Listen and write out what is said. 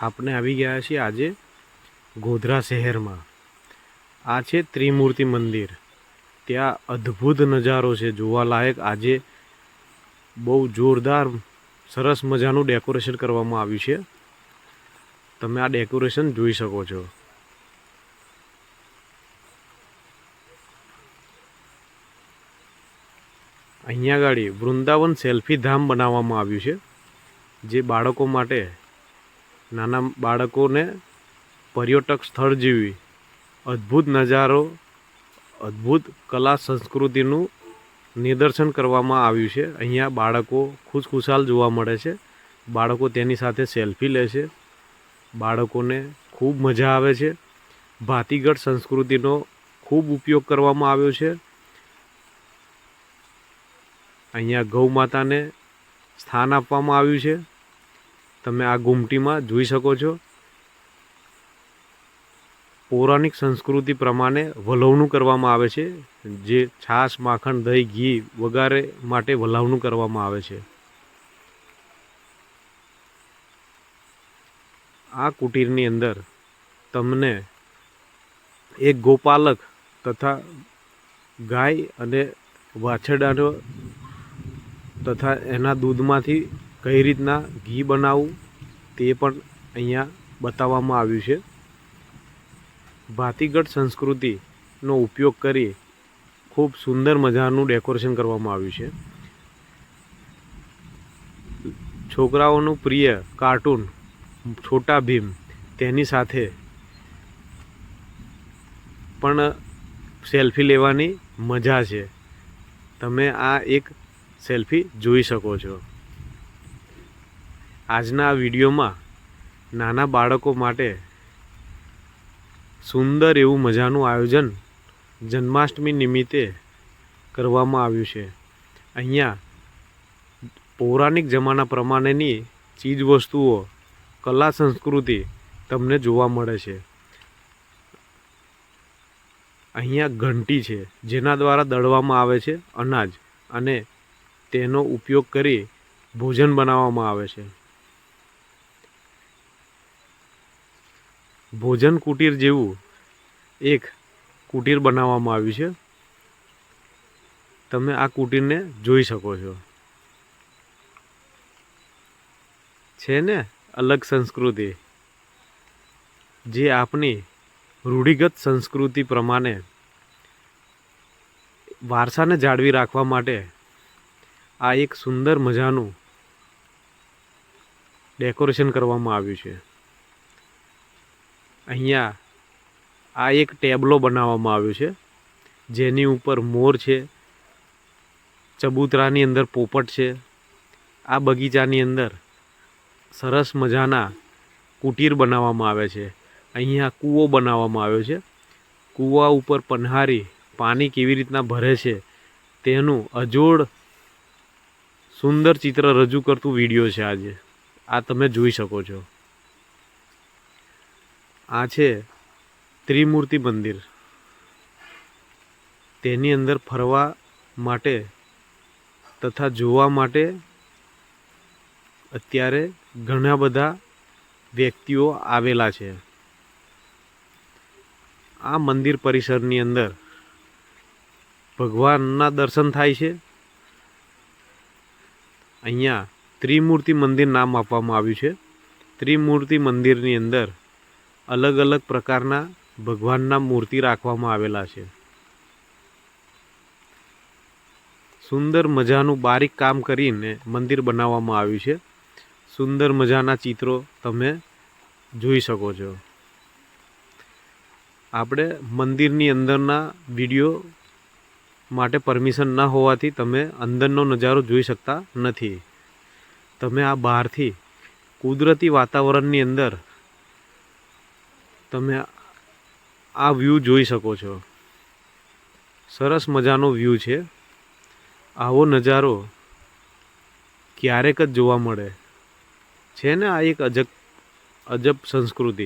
આપણે આવી ગયા છીએ આજે ગોધરા શહેરમાં. આ છે ત્રિમૂર્તિ મંદિર. ત્યાં અદ્ભુત નજારો છે જોવાલાયક આજે બહુ જોરદાર, સરસ મજાનું ડેકોરેશન કરવામાં આવ્યું છે. તમે આ ડેકોરેશન જોઈ શકો છો. અહીંયા આગળ વૃંદાવન સેલ્ફી ધામ બનાવવામાં આવ્યું છે, જે બાળકો માટે નાના બાળકોને પર્યટક સ્થળ જેવી અદ્ભુત નજારો, અદ્ભુત કલા સંસ્કૃતિનું નિદર્શન કરવામાં આવ્યું છે. અહીંયા બાળકો ખુશખુશાલ જોવા મળે છે. બાળકો તેની સાથે સેલ્ફી લે છે. બાળકોને ખૂબ મજા આવે છે. ભાતીગઢ સંસ્કૃતિનો ખૂબ ઉપયોગ કરવામાં આવ્યો છે. અહીંયા ગૌ માતાને સ્થાન આપવામાં આવ્યું છે. તમે આ ગુમટીમાં જોઈ શકો છો. પૌરાણિક સંસ્કૃતિ પ્રમાણે વલવણું કરવામાં આવે છે. જે છાશ, માખણ, દહીં, ઘી વગેરે માટે વલાવણું કરવામાં આવે છે. આ કુટીરની અંદર તમને એક ગોપાલક તથા ગાય અને વાછરડાનો તથા એના દૂધમાંથી કઈ રીતના ઘી બનાવવું તે પણ અહીંયા બતાવવામાં આવ્યું છે. ભાતીગઢ સંસ્કૃતિનો ઉપયોગ કરી ખૂબ સુંદર મજાનું ડેકોરેશન કરવામાં આવ્યું છે. છોકરાઓનું પ્રિય કાર્ટૂન છોટા ભીમ તેની સાથે પણ સેલ્ફી લેવાની મજા છે. તમે આ એક સેલ્ફી જોઈ શકો છો. આજના વિડીયોમાં નાના બાળકો માટે સુંદર એવું મજાનું આયોજન જન્માષ્ટમી નિમિત્તે કરવામાં આવ્યું છે. અહીંયા પૌરાણિક જમાના પ્રમાણેની ચીજવસ્તુઓ, કલા, સંસ્કૃતિ તમને જોવા મળે છે. અહીંયા ઘંટી છે, જેના દ્વારા દળવામાં આવે છે અનાજ અને તેનો ઉપયોગ કરી ભોજન બનાવવામાં આવે છે. ભોજન કુટીર જેવું એક કુટીર બનાવવામાં આવ્યું છે. તમે આ કુટીરને જોઈ શકો છો. છે ને અલગ સંસ્કૃતિ. જે આપણી રૂઢિગત સંસ્કૃતિ પ્રમાણે વારસાને જાળવી રાખવા માટે આ એક સુંદર મજાનું ડેકોરેશન કરવામાં આવ્યું છે. અહીંયા આ એક ટેબલો બનાવવામાં આવ્યો છે, જેની ઉપર મોર છે, ચબૂતરાની અંદર પોપટ છે, આ બગીચાની અંદર સરસ મજાના કુટીર બનાવવામાં આવે છે. અહીંયા કૂવો બનાવવામાં આવ્યો છે. કૂવા ઉપર પન્હારી પાણી કેવી રીતના ભરે છે તેનું અજોડ સુંદર ચિત્ર રજૂ કરતું વીડિયો છે આજે. આ તમે જોઈ શકો છો. આ છે ત્રિમૂર્તિ મંદિર. તેની અંદર ફરવા માટે તથા જોવા માટે અત્યારે ઘણા બધા વ્યક્તિઓ આવેલા છે. આ મંદિર પરિસરની અંદર ભગવાનના દર્શન થાય છે. અહીંયા ત્રિમૂર્તિ મંદિર નામ આપવામાં આવ્યું છે. ત્રિમૂર્તિ મંદિરની અંદર અલગ અલગ પ્રકારના ભગવાનના મૂર્તિ રાખવામાં આવેલા છે. સુંદર મજાનું બારીક કામ કરીને મંદિર બનાવવામાં આવ્યું છે. સુંદર મજાના ચિત્રો તમે જોઈ શકો છો. આપણે મંદિરની અંદરના વીડિયો માટે પરમિશન ન હોવાથી તમે અંદરનો નજારો જોઈ શકતા નથી. તમે આ બહારથી કુદરતી વાતાવરણની અંદર તમે આ વ્યૂ જોઈ શકો છો. સરસ મજાનો વ્યૂ છે. આવો નજારો ક્યારેક જ જોવા મળે. છે ને આ એક અજબ અજબ સંસ્કૃતિ.